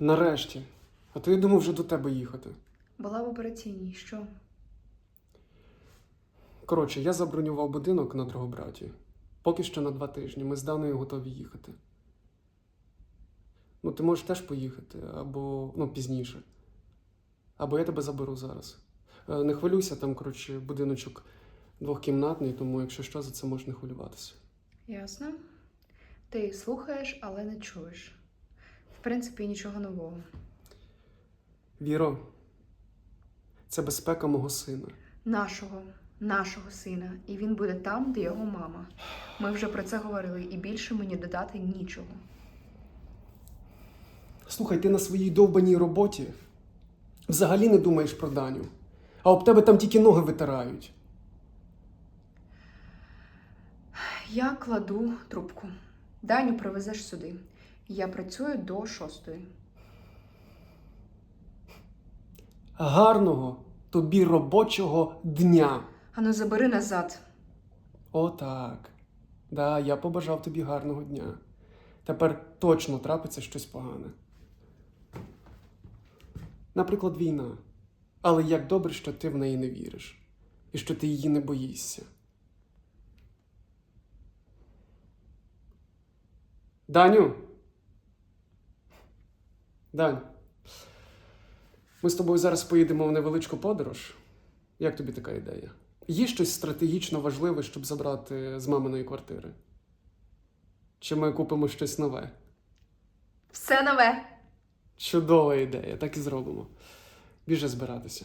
Нарешті. А то я думав вже до тебе їхати. Була в операційній. Що? Коротше, я забронював будинок на Дрогобраті. Поки що на два тижні. Ми з Даною готові їхати. Ну, ти можеш теж поїхати, або ну, пізніше. Або я тебе заберу зараз. Е, Не хвилюйся, там, коротше, будиночок двохкімнатний, тому якщо що, за це можеш не хвилюватися. Ясно. Ти слухаєш, але не чуєш. В принципі, нічого нового. Віро, це безпека мого сина. Нашого, нашого сина. І він буде там, де його мама. Ми вже про це говорили, і більше мені додати нічого. Слухай, ти на своїй довбаній роботі взагалі не думаєш про Даню. А об тебе там тільки ноги витирають. Я кладу трубку. Даню привезеш сюди. Я працюю до шостої. Гарного тобі робочого дня. Ану, забери назад. Отак. Да, я побажав тобі гарного дня. Тепер точно трапиться щось погане. Наприклад, війна. Але як добре, що ти в неї не віриш, і що ти її не боїшся. Даню. Дань. Ми з тобою зараз поїдемо в невеличку подорож. Як тобі така ідея? Є щось стратегічно важливе, щоб забрати з маминої квартири? Чи ми купимо щось нове? Все нове. Чудова ідея, так і зробимо. Біже збиратися.